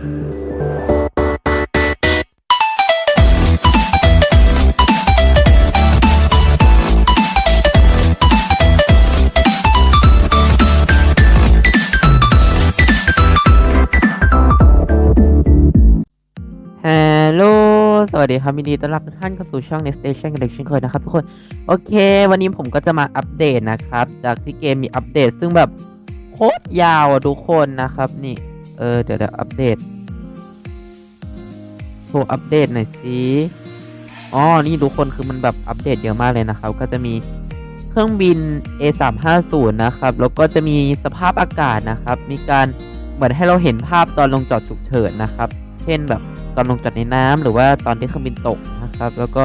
ฮัลโหลสวัสดีครับยินดีต้อนรับทุกท่านเข้าสู่ช่อง Next Station กันเด็กเช่นเคยนะครับทุกคน โอเค วันนี้ผมก็จะมาอัปเดตนะครับ จากที่เกมมีอัปเดต ซึ่งแบบโคตรยาวอะทุกคนนะครับ นี่ เออ เดี๋ยวเดี๋ยวอัปเดตโชว์อัปเดตหน่อยสิอ๋อ นี่ทุกคนคือมันแบบอัปเดตเยอะมากเลยนะครับ ก็จะมีเครื่องบิน A350 นะครับ แล้วก็จะมีสภาพอากาศนะครับ มีการเหมือนให้เราเห็นภาพตอนลงจอดฉุกเฉินนะครับ เช่นแบบตอนลงจอดในน้ำหรือว่าตอนที่เครื่องบินตกนะครับ แล้วก็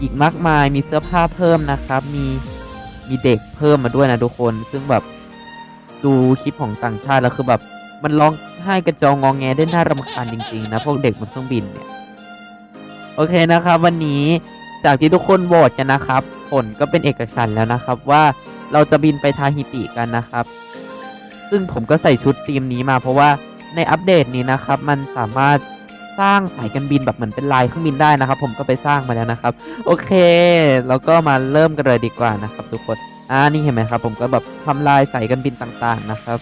อีกมากมายมีเสื้อผ้าเพิ่มนะครับ มีมีเด็กเพิ่มมาด้วยนะทุกคน ซึ่งแบบดูคลิปของต่างชาติแล้วคือแบบ มันร้องไห้กระจองงองแงได้น่ารำคาญจริงๆนะพวกเด็กบนเครื่องบินเนี่ย โอเคนะครับ วันนี้จากที่ทุกคนโหวตกันนะครับ ผลก็เป็นเอกฉันท์แล้วนะครับ ว่าเราจะบินไปทาฮิติกันนะครับ ซึ่งผมก็ใส่ชุดทีมนี้มา เพราะว่าในอัปเดตนี้นะครับ มันสามารถสร้างสายการบินแบบเหมือนเป็นลายเครื่องบินได้นะครับ ผมก็ไปสร้างมาแล้วนะครับ โอเค แล้วก็มาเริ่มกันเลยดีกว่านะครับ ทุกคนอ่านี่เห็นไหมครับ ผมก็แบบทำลายสายการบินต่างๆนะครับ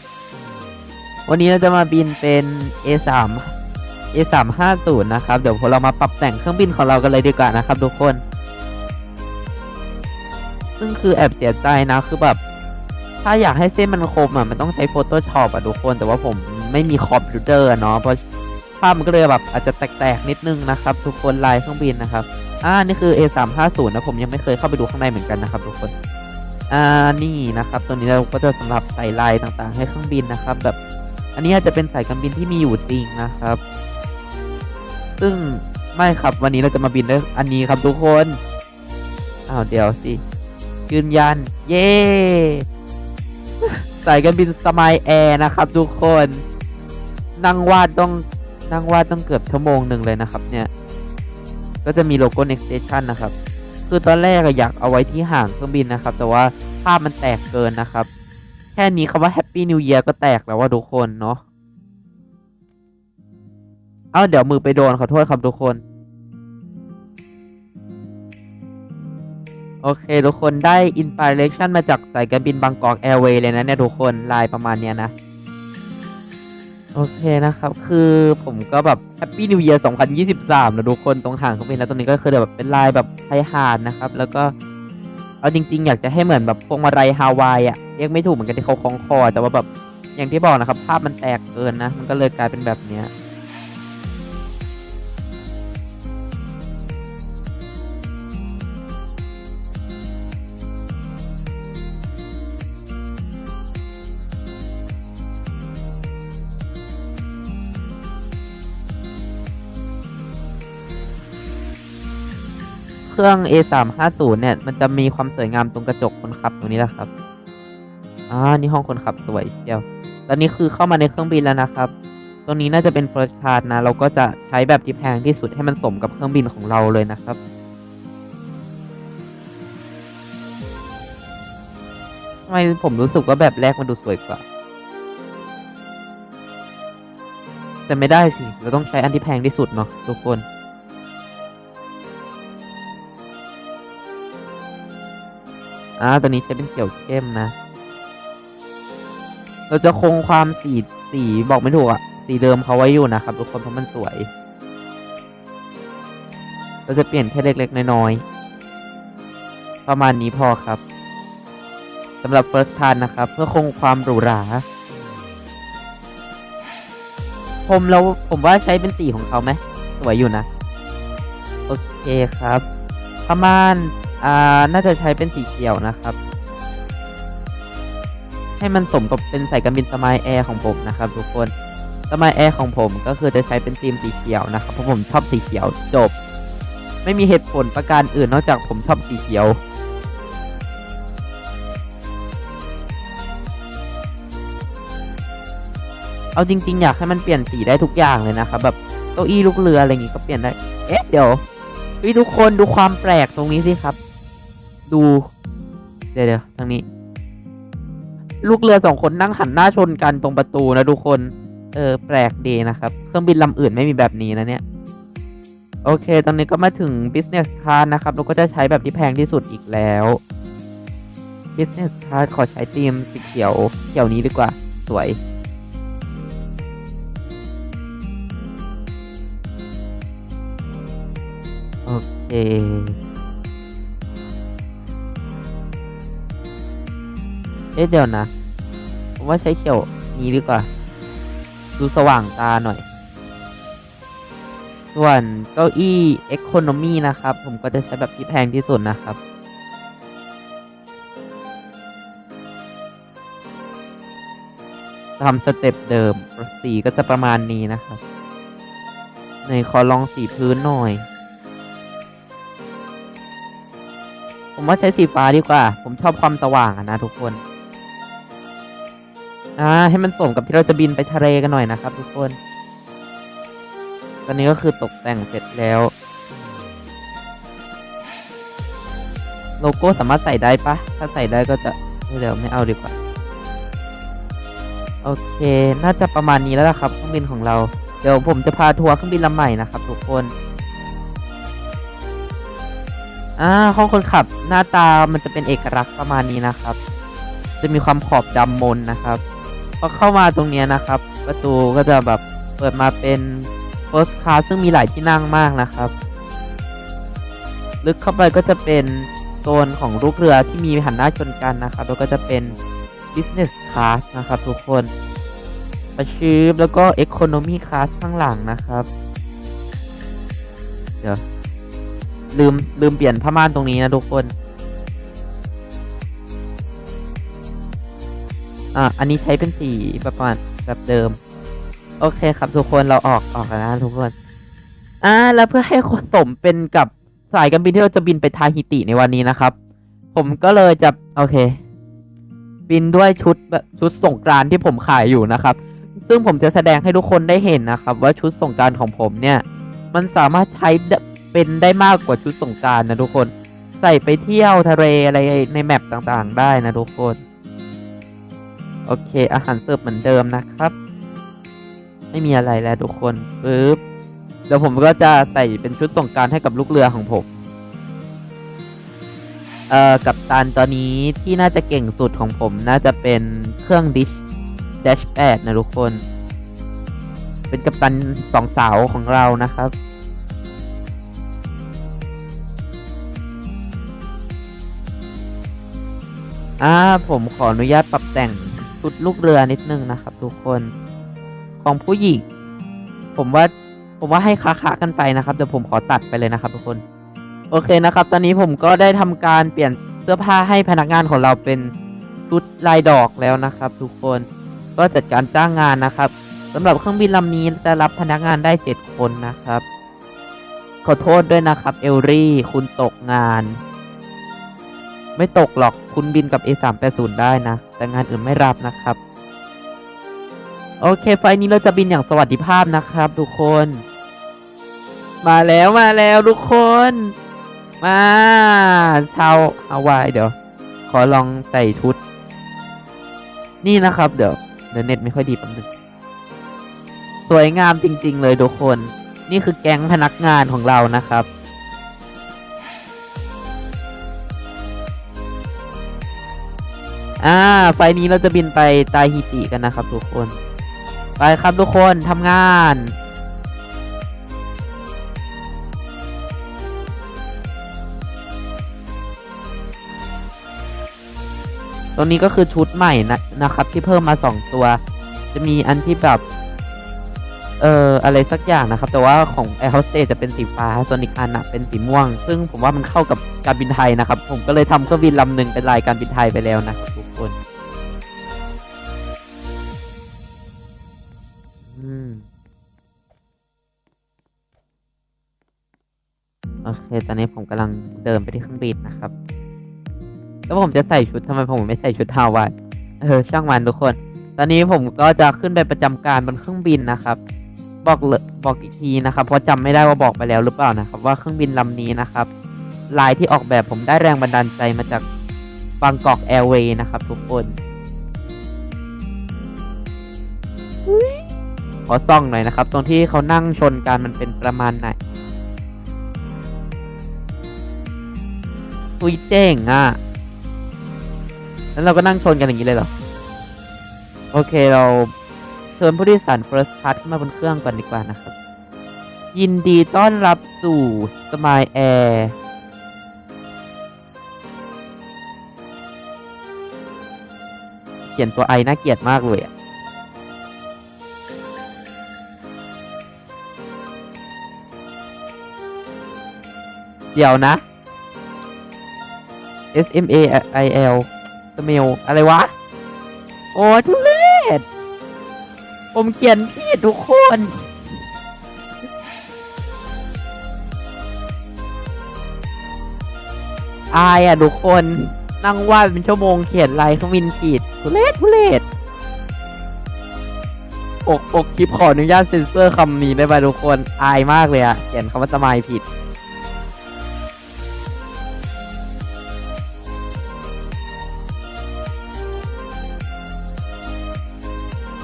วันนี้เราจะมาบินเป็น A3 A350 นะครับ เดี๋ยวพวกเรามาปรับแต่งเครื่องบินของเรากันเลยดีกว่านะครับทุกคน ซึ่งคือแอบเสียใจนะคือแบบ ถ้าอยากให้เส้นมันคมอะมันต้องใช้ Photoshop อะทุกคน แต่ว่าผมไม่มีคอมพิวเตอร์เนาะเพราะภาพมันก็เลยแบบอาจจะแตกๆนิดนึงนะครับ ทุกคนลายเครื่องบินนะครับอ่านี่คือ A350 นะผมยังไม่เคยเข้าไปดูข้างในเหมือนกันนะครับทุกคนอ่านี่นะครับ ตัวนี้เราก็จะสำหรับใส่ลายต่างๆ ให้เครื่องบินนะครับ แบบ อันนี้อาจจะเป็นสายการบินที่มีอยู่จริงนะครับ ซึ่งไม่ครับวันนี้เราจะมาบินด้วยอันนี้ครับทุกคนอ้าวเดี๋ยวสิยืนยัน เย้สายการบินสมายแอร์นะครับ ทุกคนนั่งวาดต้องนั่งวาดต้องเกือบชั่วโมงหนึ่งเลยนะครับ เนี่ย ก็จะมีโลโก้ Next Station นะครับ คือตอนแรกอยากเอาไว้ที่ห่างเครื่องบินนะครับ แต่ว่าภาพมันแตกเกินนะครับ ค่นี้คำว่า Happy New Year ก็แตกแล้วว่าทุกคนเนาะเอ้าเดี๋ยวมือไปโดนขอโทษครับทุกคน โอเค ทุกคนได้อินสปิเรชันมาจากสายการบินบางกอกแอร์เวย์เลยนะเนี่ยทุกคนลายประมาณเนี้ยนะ โอเคนะครับ คือผมก็แบบ Happy New Year 2023นะทุกคนตรงห่างเครื่องบินแล้วตรงนี้ก็คือแบบเป็นลายแบบชายหาดนะครับ แล้วก็ เอาจริง ๆ อยากจะให้เหมือนแบบพวงมาลัยฮาวายอะเรียกไม่ถูกเหมือนกันที่เขาคล้องคอแต่ว่าแบบอย่างที่บอกนะครับภาพมันแตกเกินนะ มันก็เลยกลายเป็นแบบเนี้ย รื่อง A350 เนี่ย มันจะมีความสวยงามตรงกระจกคนขับตรงนี้แหละครับ อ่า นี่ห้องคนขับสวยเดียวตอนนี้คือเข้ามาในเครื่องบินแล้วนะครับ ตรงนี้น่าจะเป็น first class นะ เราก็จะใช้แบบที่แพงที่สุดให้มันสมกับเครื่องบินของเราเลยนะครับทำไมผมรู้สึกว่าแบบแรกมันดูสวยกว่า แต่ไม่ได้สิ เราต้องใช้อันที่แพงที่สุดเนาะทุกคน อ่าตัวนี้ใช้เป็นเขียวเข้มนะ เราจะคงความสีสีบอกไม่ถูกอะสีเดิมเขาไว้อยู่นะครับ ทุกคนเพราะมันสวย เราจะเปลี่ยนแค่เล็ก ๆ น้อยๆ ประมาณนี้พอครับสำหรับ first class นะครับ เพื่อคงความหรูหราผมเราผมว่าใช้เป็นสีของเขาไหมสวยอยู่นะ โอเคครับ ประมาณ อ่าน่าจะใช้เป็นสีเขียวนะครับ ให้มันสมกับเป็นสายการบินสมายแอร์ของผมนะครับทุกคนสมายแอร์ของผมก็คือจะใช้เป็นธีมสีเขียวนะครับเพราะผมชอบสีเขียวจบ ไม่มีเหตุผลประการอื่นนอกจากผมชอบสีเขียวเอาจริงๆ อยากให้มันเปลี่ยนสีได้ทุกอย่างเลยนะครับ แบบเก้าอี้ลูกเรืออะไรอย่างงี้ก็เปลี่ยนได้ เอ๊ะเดี๋ยวเฮ้ยทุกคนดูความแปลกตรงนี้สิครับ ดู เดี๋ยวเดี๋ยวทางนี้ ลูกเรือสองคนนั่งหันหน้าชนกันตรงประตูนะทุกคน เออ แปลกดีนะครับ เครื่องบินลำอื่นไม่มีแบบนี้นะเนี่ย โอเค ตอนนี้ก็มาถึง business class นะครับ เราก็จะใช้แบบที่แพงที่สุดอีกแล้ว business class ขอใช้ธีมสีเขียวเขียวนี้ดีกว่า สวยโอเค เอ๊ะเดี๋ยวนะผมว่าใช้เขียวนี้ดีกว่า ดูสว่างตาหน่อย ส่วนเก้าอี้ Economy นะครับ ผมก็จะใช้แบบที่แพงที่สุดนะครับ ทำสเต็ปเดิม สีก็จะประมาณนี้นะครับในขอลองสีพื้นหน่อย ผมว่าใช้สีฟ้าดีกว่า ผมชอบความสว่างนะทุกคน อ่าให้มันสมกับที่เราจะบินไปทะเลกันหน่อยนะครับ ทุกคน ตอนนี้ก็คือตกแต่งเสร็จแล้ว โลโก้สามารถใส่ได้ปะถ้าใส่ได้ก็จะเดี๋ยวไม่เอาดีกว่า โอเค น่าจะประมาณนี้แล้วละครับเครื่องบินของเรา เดี๋ยวผมจะพาทัวร์เครื่องบินลำใหม่นะครับทุกคนอ่าห้องคนขับหน้าตามันจะเป็นเอกลักษณ์ประมาณนี้นะครับ จะมีความขอบดำมนนะครับ พอเข้ามาตรงเนี้ยนะครับ ประตูก็จะแบบเปิดมาเป็น first class ซึ่งมีหลายที่นั่งมากนะครับ ลึกเข้าไปก็จะเป็นโซนของลูกเรือที่มีหันหน้าชนกันนะครับ แล้วก็จะเป็น business class นะครับ ทุกคนประชืบแล้วก็ economy class ข้างหลังนะครับ เดี๋ยวลืมลืมเปลี่ยนผ้าม่านตรงนี้นะทุกคน อะอันนี้ใช้เป็นสีประมาณแบบเดิม โอเคครับทุกคนเราออกออกแล้วนะทุกคน อ่า แล้วเพื่อให้สมเป็นกับสายการบินที่เราจะบินไปทาฮิติในวันนี้นะครับ ผมก็เลยจะโอเค บินด้วยชุดแบบชุดสงกรานที่ผมขายอยู่นะครับ ซึ่งผมจะแสดงให้ทุกคนได้เห็นนะครับ ว่าชุดสงกรานของผมเนี่ย มันสามารถใช้เป็นได้มากกว่าชุดสงกรารนะทุกคน ใส่ไปเที่ยวทะเลอะไรในแมปต่างๆ ได้นะทุกคน โอเค อาหารเสิร์ฟเหมือนเดิมนะครับ ไม่มีอะไรแล้วทุกคนปึ๊บเดี๋ยวผมก็จะใส่เป็นชุดสงการให้กับลูกเรือของผมเอ่อกับตันตอนนี้ที่น่าจะเก่งสุดของผมน่าจะเป็นเครื่องดิชแดชแปดนะทุกคน เป็นกัปตันสองสาวของเรานะครับอ่าผมขออนุญาตปรับแต่ง ชุดลูกเรือนิดนึงนะครับ ทุกคน ของผู้หญิง ผมว่า ผมว่าให้ค้าๆกันไปนะครับ เดี๋ยวผมขอตัดไปเลยนะครับ ทุกคน โอเคนะครับ ตอนนี้ผมก็ได้ทำการเปลี่ยนเสื้อผ้าให้พนักงานของเราเป็นชุดลายดอกแล้วนะครับ ทุกคน ก็จัดการจ้างงานนะครับสำหรับเครื่องบินลำนี้จะรับพนักงานได้ 7 คนนะครับ ขอโทษด้วยนะครับ เอลรี่ คุณตกงาน ไม่ตกหรอกคุณบินกับ A380 ได้นะ แต่งานอื่นไม่รับนะครับ โอเค ไฟนี้เราจะบินอย่างสวัสดิภาพนะครับ ทุกคน มาแล้วมาแล้วทุกคน มาชาวฮาวายเดี๋ยว ขอลองใส่ชุด นี่นะครับเดี๋ยวเดี๋ยวเน็ตไม่ค่อยดีแป๊บนึงสวยงามจริง ๆ เลยทุกคน นี่คือแก๊งพนักงานของเรานะครับ อ่า ไฟนี้เราจะบินไปตาฮิติกันนะครับทุกคน ไปครับทุกคนทำงานตรงนี้ก็คือชุดใหม่นะนะครับ ที่เพิ่มมาสองตัว จะมีอันที่แบบ เอ่ออะไรสักอย่างนะครับ แต่ว่าของ Air Hostess จะเป็นสีฟ้าส่วนอีกอันนะเป็นสีม่วง ซึ่งผมว่ามันเข้ากับการบินไทยนะครับ ผมก็เลยทำเครื่องบินลำหนึ่งเป็นลายการบินไทยไปแล้วนะครับ โอเคตอนนี้ผมกำลังเดินไปที่เครื่องบินนะครับ แล้วผมจะใส่ชุดทำไมผมไม่ใส่ชุดฮาวายเออช่างมันทุกคน ตอนนี้ผมก็จะขึ้นไปประจำการบนเครื่องบินนะครับ บอกเลบอกอีกทีนะครับ เพราะจำไม่ได้ว่าบอกไปแล้วหรือเปล่านะครับ ว่าเครื่องบินลำนี้นะครับลายที่ออกแบบผมได้แรงบันดาลใจมาจากบางกอกแอร์เวย์นะครับ ทุกคนขอส่องหน่อยนะครับ ตรงที่เขานั่งชนกันมันเป็นประมาณไหน อุ้ยเจ๋งอะแล้วเราก็นั่งชนกันอย่างนี้เลยเหรอ โอเคเราเชิญผู้โดยสาร first class ขึ้นมาบนเครื่องก่อนดีกว่านะครับ ยินดีต้อนรับสู่ Smile Air เขียนตัวไอน่าเกลียดมากเลยอะเดี๋ยวนะ S M A I L สเมลอะไรวะ โอ้ทุเรศผมเขียนผิดทุกคน อายอะทุกคน นั่งวาดเป็นชั่วโมงเขียนลายเครื่องบินผิดทุเรศทุเรศปกปกคลิปขออนุญาตเซ็นเซอร์คำนี้ได้ไหมทุกคน อายมากเลยอะเขียนคำว่าสมายผิด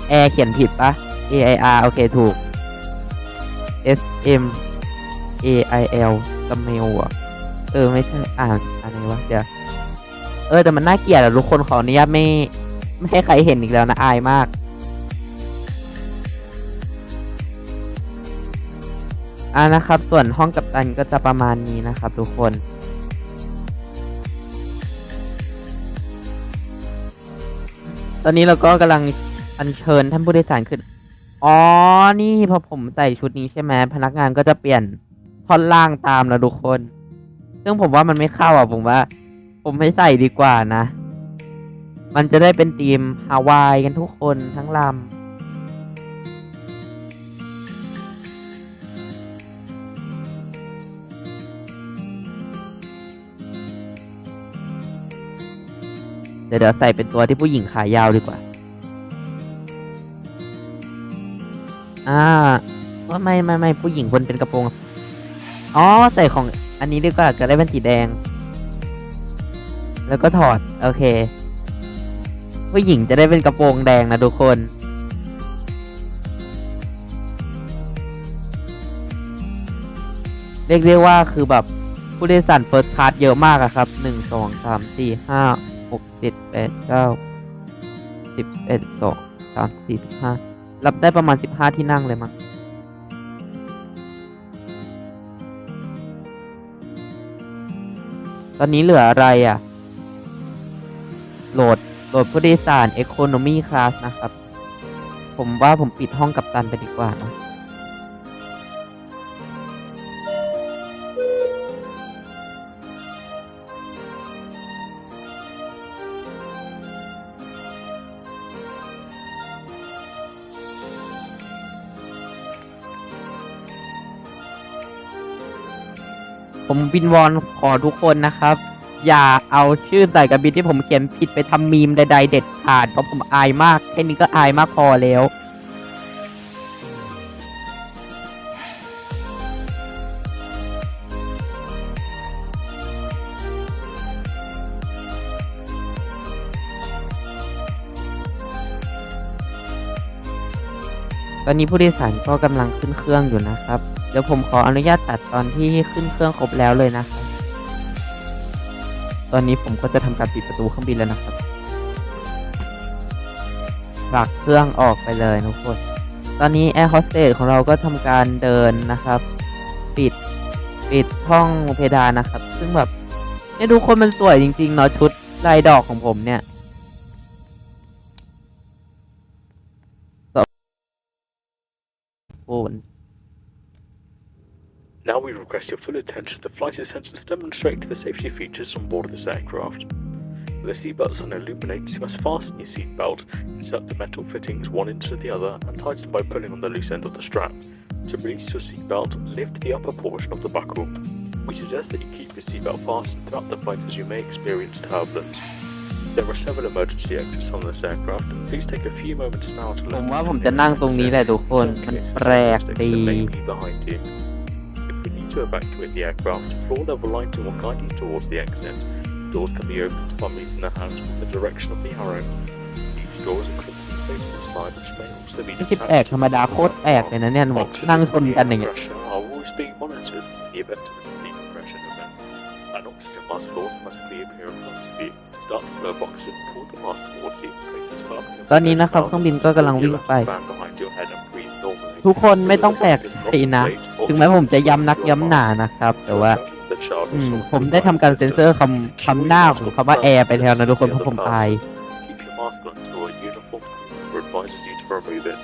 แอร์เขียนผิดปะ A I R โอเคถูก S M A I L สเมลอะเออ ไม่ใช่อ่านอะไรวะเดี๋ยวเออ แต่มันน่าเกลียดอะทุกคนขออนุญาตไม่ ไม่ให้ใครเห็นอีกแล้วนะอายมาก อ่านะครับ ส่วนห้องกัปตันก็จะประมาณนี้นะครับ ทุกคนตอนนี้เราก็กำลัง อัญเชิญท่านผู้โดยสารขึ้น อ๋อ นี่พอผมใส่ชุดนี้ใช่ไหมพนักงานก็จะเปลี่ยนท่อนล่างตามแล้วทุกคน ซึ่งผมว่ามันไม่เข้าอะผมว่า ผมไม่ใส่ดีกว่านะ มันจะได้เป็นทีมฮาวายกันทุกคนทั้งลำเดี๋ยวเดี๋ยวใส่เป็นตัวที่ผู้หญิงขายาวดีกว่า อ่าว่าไม่ไม่ไม่ผู้หญิงคนเป็นกระโปรง อ๋อใส่ของอันนี้ดีกว่าจะได้เป็นสีแดง แล้วก็ถอด โอเค ผู้หญิงจะได้เป็นกระโปรงแดงนะทุกคนเรียกได้ว่าคือแบบผู้โดยสารเฟิร์สคลาสเยอะมากอะครับหนึ่งสองสามสี่ห้าหกเจ็ดแปดเก้าสิบเอ็ดสองสามสี่สิบห้า รับได้ประมาณสิบห้าที่นั่งเลยมั้งตอนนี้เหลืออะไรอะ โหลด โหลดผู้โดยสาร Economy Class นะครับ ผมว่าผมปิดห้องกับตันไปดีกว่านะ ผมวินวอนขอทุกคนนะครับ อย่าเอาชื่อใสายการบินที่ผมเขียนผิดไปทำมีมใดๆเด็ดขาดเพราะผมอายมากแค่นี้ก็อายมากพอแล้วตอนนี้ผู้โดยสารก็กำลังขึ้นเครื่องอยู่นะครับ เดี๋ยวผมขออนุญาตตัดตอนที่ขึ้นเครื่องครบแล้วเลยนะครับ ตอนนี้ผมก็จะทำการปิดประตูเครื่องบินแล้วนะครับผลักเครื่องออกไปเลยทุกคน ตอนนี้แอร์โฮสเตสของเราก็ทำการเดินนะครับ ปิดปิดช่องเพดานนะครับ ซึ่งแบบเนี่ยทุกคนมันสวยจริงๆเนาะชุดลายดอกของผมเนี่ย Now we request your full attention to flight attendants demonstrating the safety features on board this aircraft. With the seatbelts on illuminates, you must fasten your seatbelt, insert the metal fittings one into the other, and tighten by pulling on the loose end of the strap. To release your seatbelt, lift the upper portion of the buckle. We suggest that you keep your seatbelt fastened throughout the flight as you may experience turbulence. There are several emergency exits on this aircraft. Please take a few moments now to ผม learn ว่าผมจะนั่งตรงนี้แหละทุกคน มันแปลกดี behind you. If we need to evacuate the aircraft, floor level lighting will guide you towards the exit. Doors can be opened by moving the hands from the direction of the arrow. Each door is equipped with a facing slide which may also also be ไม่ใช่แปลกธรรมดาโคตรแปลกเลยนะเนี่ยแบบนั่งชนกันอย่างเงี้ย Pressure are always being monitored in the event of a decompression event. An oxygen mask will automatically appear in front of you. Start the flow of oxygen, pull the mask towards you, place the spark in your ตอนนี้นะครับ face เครื่องบินก็กำลังวิ่งไป Stand behind your head and breathe normally. ทุกคนไม่ต้องแปลกใจนะ ถึงแม้ผมจะย้ำนักย้ำหนานะครับ แต่ว่าอืมผมได้ทำการเซ็นเซอร์คำคำหน้าของคำว่าแอร์ไปแล้วนะทุกคนเพราะผมอาย Keep your mask on until a uniform advises you to remove it.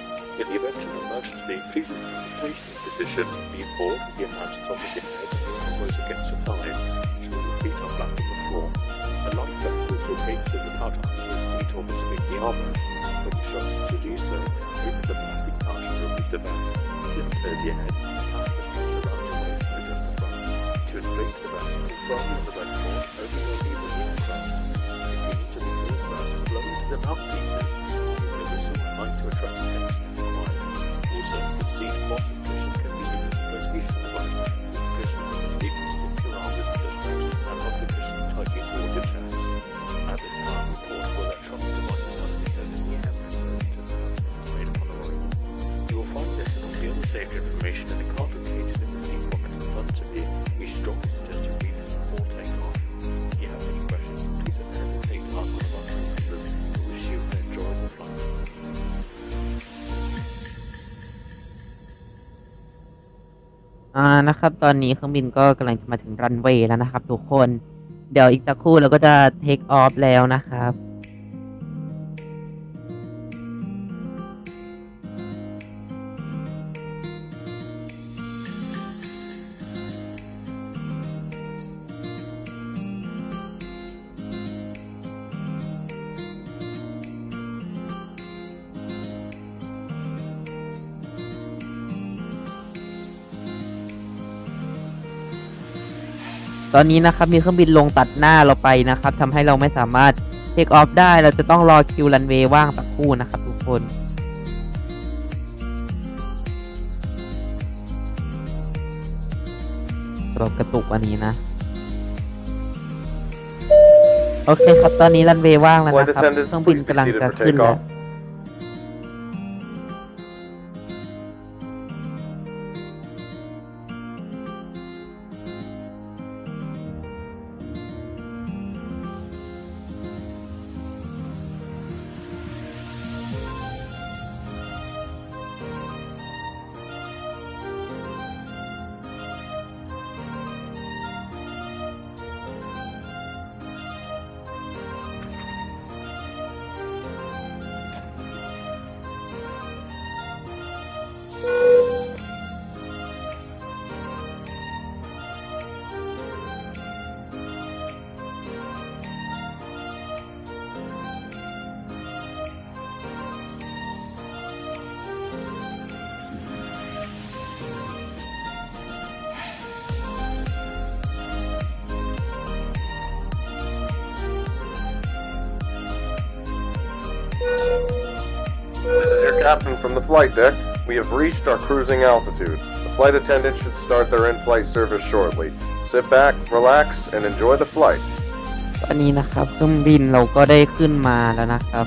Vest, pull firmly on the vest cord, open your knee with the aircraft. If you need to remove the vest, blow into the mouthpieces. Use the whistle and light to attract attention นะครับ ตอนนี้เครื่องบินก็กำลังจะมาถึงรันเวย์แล้วนะครับ ทุกคน เดี๋ยวอีกสักครู่เราก็จะเทคออฟแล้วนะครับ ตอนนี้นะครับมีเครื่องบินลงตัดหน้าเราไปนะครับทำให้เราไม่สามารถเทคออฟได้เราจะต้องรอคิวรันเวย์ว่างสักครู่นะครับทุกคนรบกระตุกวันนี้นะ โอเคครับตอนนี้รันเวย์ว่างแล้ว Flight นะครับเค attendants, รื่องบิน please be กำลัง seated จะ for ขึ้นแล้ว from the flight deck. We have reached our cruising altitude. The flight attendant should start their in-flight service shortly. Sit back, relax, and enjoy the flight. ตอนนี้นะครับเครื่องบินเราก็ได้ขึ้นมาแล้วนะครับ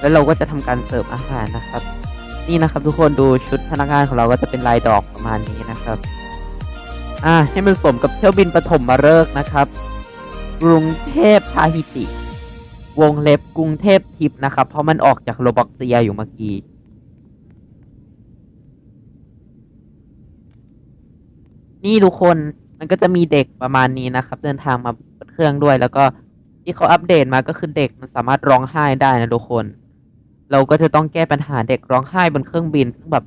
แล้วเราก็จะทำการเสิร์ฟอาหารนะครับ นี่นะครับทุกคนดูชุดพนักงานของเราก็จะเป็นลายดอกประมาณนี้นะครับ อ่าให้มันสมกับเที่ยวบินปฐมมาฤกษ์นะครับ กรุงเทพพาฮิติ วงเล็บกรุงเทพทิพนะครับ เพราะมันออกจากโรบ็อกเซียอยู่เมื่อกี้ นี่ทุกคนมันก็จะมีเด็กประมาณนี้นะครับ เดินทางมาบนเครื่องด้วย แล้วก็ที่เขาอัปเดตมาก็คือเด็กมันสามารถร้องไห้ได้นะทุกคน เราก็จะต้องแก้ปัญหาเด็กร้องไห้บนเครื่องบินซึ่งแบบ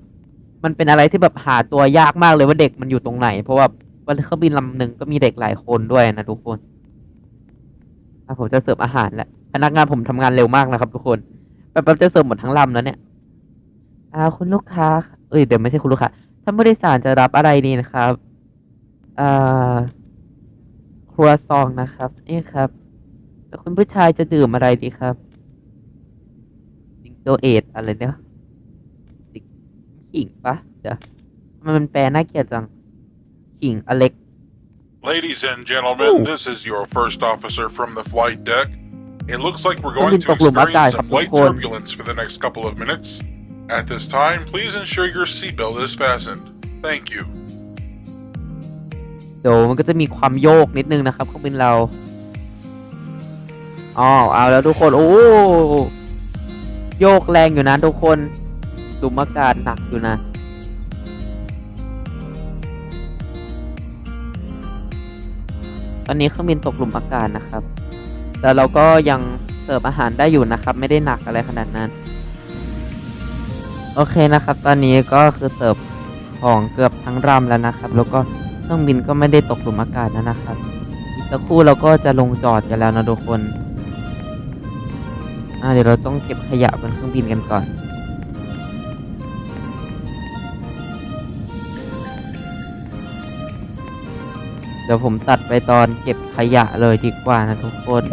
มันเป็นอะไรที่แบบหาตัวยากมากเลยว่าเด็กมันอยู่ตรงไหน เพราะว่าบนเครื่องบินลำหนึ่งก็มีเด็กหลายคนด้วยนะทุกคนผมจะเสิร์ฟอาหารแล้ว พนักงานผมทำงานเร็วมากนะครับ ทุกคนแป๊บๆจะเสิร์ฟหมดทั้งลำแล้วเนี่ยอ่าคุณลูกค้า เอ้ยเดี๋ยวไม่ใช่คุณลูกค้าท่านผู้โดยสารจะรับอะไรดีนะครับอ่าครัวซองนะครับ นี่ครับแล้วคุณผู้ชายจะดื่มอะไรดีครับสิงโตเอทอะไรเนี่ยสิงขิงปะเดี๋ยวทำไมมันแปลน่าเกลียดจังขิงอเล็ก Ladies and gentlemen, this is your first officer from the flight deck. It looks like we're เครื่อง going บิน to ตกหลุมอากาศ experience ครับ some ทุก light คน turbulence for the next couple of minutes. At this time, please ensure your seatbelt is fastened. Thank you. เดี๋ยวมันก็จะมีความโยกนิดนึงนะครับเครื่องบินเราอ๋อเอาแล้วทุกคนโอ้โยกแรงอยู่นะทุกคนหลุมอากาศหนักอยู่นะตอนนี้เครื่องบินตกหลุมอากาศนะครับ แต่เราก็ยังเสิร์ฟอาหารได้อยู่นะครับ ไม่ได้หนักอะไรขนาดนั้น โอเคนะครับ ตอนนี้ก็คือเสิร์ฟของเกือบทั้งรำแล้วนะครับ แล้วก็เครื่องบินก็ไม่ได้ตกหลุมอากาศแล้วนะครับ อีกสักครู่เราก็จะลงจอดกันแล้วนะทุกคนอ่าเดี๋ยวเราต้องเก็บขยะบนเครื่องบินกันก่อน ดี๋ยวผมตัดไปตอนเก็บขยะเลยดีกว่านะทุกคน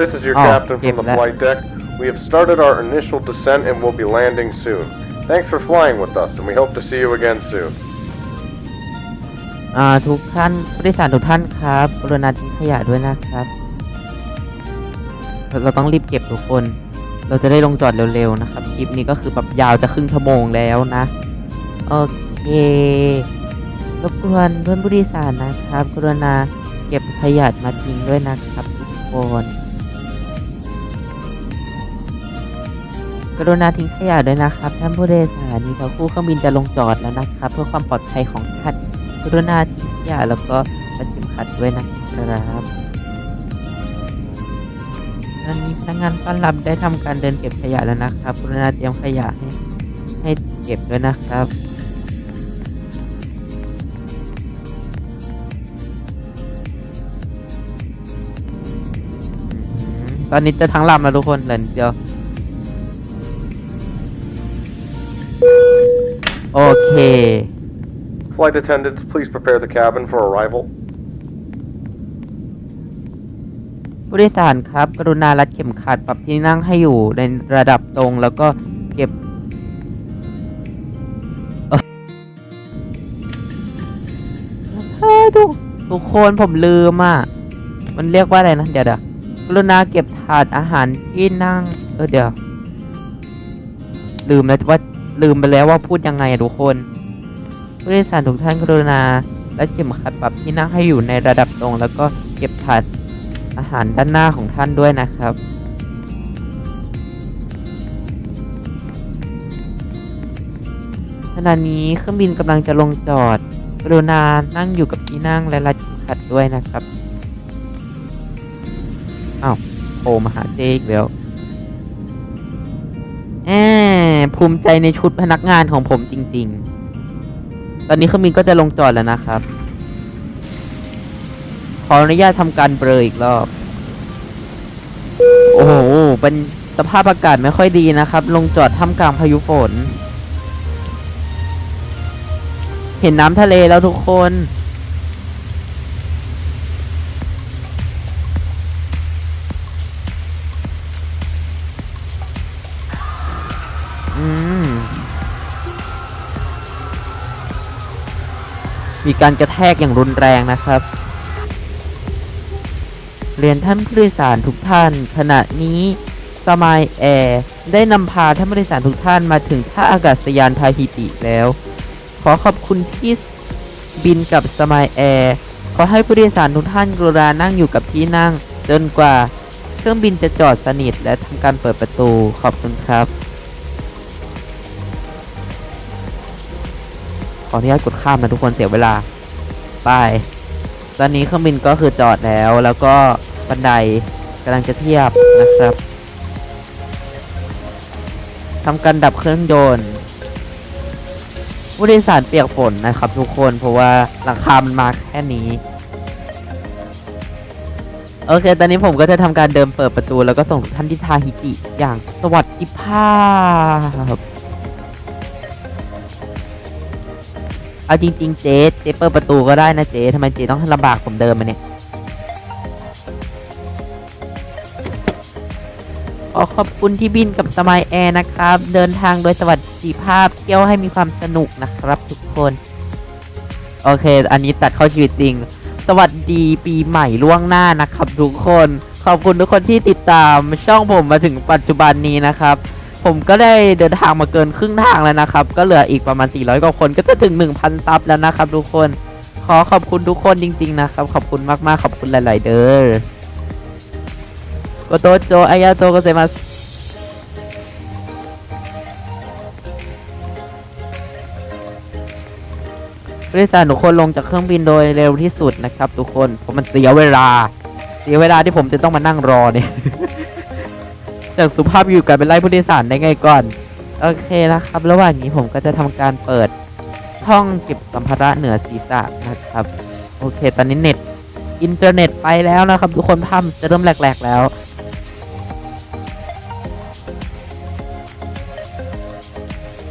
This is your Oh, captain give from the that- flight deck. We have started our initial descent and will be landing soon. Thanks for flying with us, and we hope to see you again soon. อ่าทุกท่านผู้โดยสารทุกท่านครับกรุณาทิ้งขยะด้วยนะครับ เราเราต้องรีบเก็บทุกคน เราจะได้ลงจอดเร็วๆนะครับ คลิปนี้ก็คือแบบยาวจะครึ่งชั่วโมงแล้วนะ โอเค รบกวนเพื่อนผู้โดยสารนะครับ กรุณาเก็บขยะมาทิ้งด้วยนะครับทุกคน กรุณาทิ้งขยะด้วยนะครับท่านผู้โดยสารนี่เราคู่เครื่องบินจะลงจอดแล้วนะครับ เพื่อความปลอดภัยของท่านกรุณาทิ้งขยะแล้วก็รัดเข็มขัดด้วยนะครับตอนนี้พนักงานต้อนรับได้ทำการเดินเก็บขยะแล้วนะครับ กรุณาเตรียมขยะให้ให้เก็บด้วยนะครับ ตอนนี้จะทั้งลำแล้วทุกคนเหลือนิดเดียว โอเค Flight attendants, please prepare the cabin for arrival. ผู้โดยสารครับ กรุณารัดเข็มขัดปรับที่นั่งให้อยู่ในระดับตรงแล้วก็เก็บเอ่อเฮ้ยทุกทุกคนผมลืมอะ มันเรียกว่าอะไรนะ เดี๋ยวเดี๋ยว กรุณาเก็บถาดอาหารที่นั่ง เออเดี๋ยว ลืมแล้วว่าลืมไปแล้วว่าพูดยังไงทุกคนผู้โดยสารทุกท่านกรุณา และเข็มขัดปรับที่นั่งให้อยู่ในระดับตรง แล้วก็เก็บถาดอาหารด้านหน้าของท่านด้วยนะครับขณะนี้เครื่องบินกำลังจะลงจอด กรุณานั่งอยู่กับที่นั่งและรัดเข็มขัดด้วยนะครับ โผล่มาหาเจอีกแล้วแอบภูมิใจในชุดพนักงานของผมจริง ๆ ตอนนี้เครื่องบินก็จะลงจอดแล้วนะครับ ขออนุญาตทำการเบลออีกรอบ โอ้โห เป็นสภาพอากาศไม่ค่อยดีนะครับ ลงจอดท่ามกลางพายุฝน เห็นน้ำทะเลแล้วทุกคน มีการกระแทกอย่างรุนแรงนะครับ เรียนท่านผู้โดยสารทุกท่าน ขณะนี้สมายแอร์ได้นำพาท่านผู้โดยสารทุกท่านมาถึงท่าอากาศยานทาฮิติแล้ว ขอขอบคุณที่บินกับสมายแอร์ขอให้ผู้โดยสารทุกท่านกรุณานั่งอยู่กับที่นั่ง จนกว่าเครื่องบินจะจอดสนิทและทำการเปิดประตูขอบคุณครับ ออนุญาตกดข้ามนะทุกคนเสียเวลา ไป ตอนนี้เครื่องบินก็คือจอดแล้วแล้วก็บันไดกำลังจะเทียบนะครับทำการดับเครื่องยนต์ผู้โดยสารเปียกฝนนะครับ ทุกคนเพราะว่าหลังคามันมาแค่นี้ โอเค ตอนนี้ผมก็จะทำการเดินเปิดประตู แล้วก็ส่งท่านที่ทาฮิติอย่างสวัสดิภาพ เอาจริง ๆ เจ๊เจ๊เปิดประตูก็ได้นะเจ๊ทำไมเจ๊ต้องลำบากผมเดินมาเนี่ยขอขอบคุณที่บินกับสมายแอร์นะครับ เดินทางโดยสวัสดิภาพเที่ยวให้มีความสนุกนะครับทุกคน โอเค อันนี้ตัดเข้าชีวิตจริง สวัสดีปีใหม่ล่วงหน้านะครับ ทุกคน ขอบคุณทุกคนที่ติดตามช่องผมมาถึงปัจจุบันนี้นะครับ ผมก็ได้เดินทางมาเกินครึ่งทางแล้วนะครับ ก็เหลืออีกประมาณ 400 กว่าคนก็จะถึง 1,000 ซับแล้วนะครับทุกคน ขอขอบคุณทุกคนจริง ๆ นะครับ ขอบคุณมากๆ ขอบคุณหลาย ๆ เด้อโกโตโจอายาโตโกเซมัสผู้โดยสารทุกคนลงจากเครื่องบินโดยเร็วที่สุดนะครับ ทุกคนเพราะมันเสียเวลา เสียเวลาที่ผมจะต้องมานั่งรอเนี่ย จากสุภาพอยู่กันเป็นไล่ผู้โดยสารได้ไงก่อน โอเคนะครับ ระหว่างนี้ผมก็จะทำการเปิดช่องเก็บสัมภาระเหนือศีรษะนะครับ โอเค ตอนนี้เน็ตอินเทอร์เน็ตไปแล้วนะครับ ทุกคนภาพจะเริ่มแหลกๆแล้ว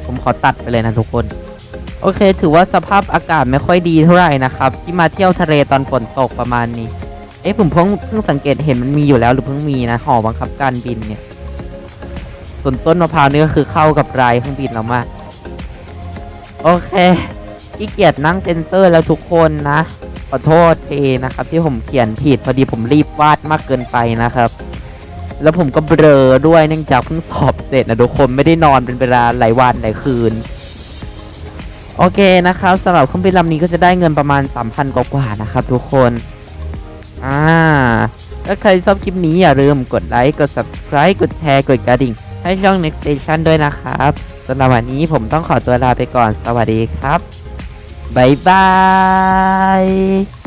ผมขอตัดไปเลยนะทุกคน โอเค ถือว่าสภาพอากาศไม่ค่อยดีเท่าไหร่นะครับ ที่มาเที่ยวทะเลตอนฝนตกประมาณนี้ เอ๊ะผมเพิ่งเพิ่งสังเกตเห็นมันมีอยู่แล้วหรือเพิ่งมีนะหอบังคับการบินเนี่ย ส่วนต้นมะพร้าวนี่ก็คือเข้ากับรายเครื่องบินเรามาก โอเคขี้เกียจนั่งเซนเซอร์แล้วทุกคนนะ ขอโทษทีนะครับ ที่ผมเขียนผิดพอดีผมรีบวาดมากเกินไปนะครับ แล้วผมก็เบลอด้วยเนื่องจากเพิ่งสอบเสร็จนะทุกคนไม่ได้นอนเป็นเวลาหลายวันหลายคืน โอเคนะครับสำหรับเครื่องบินลำนี้ก็จะได้เงินประมาณ 3,000 กว่าๆนะครับ ทุกคนอ่าถ้าใครชอบคลิปนี้อย่าลืมกดไลค์ กด subscribe กดแชร์ กดกระดิ่ง ให้ช่อง Next Station ด้วยนะครับสำหรับวันนี้ผมต้องขอตัวลาไปก่อนสวัสดีครับ บ๊ายบาย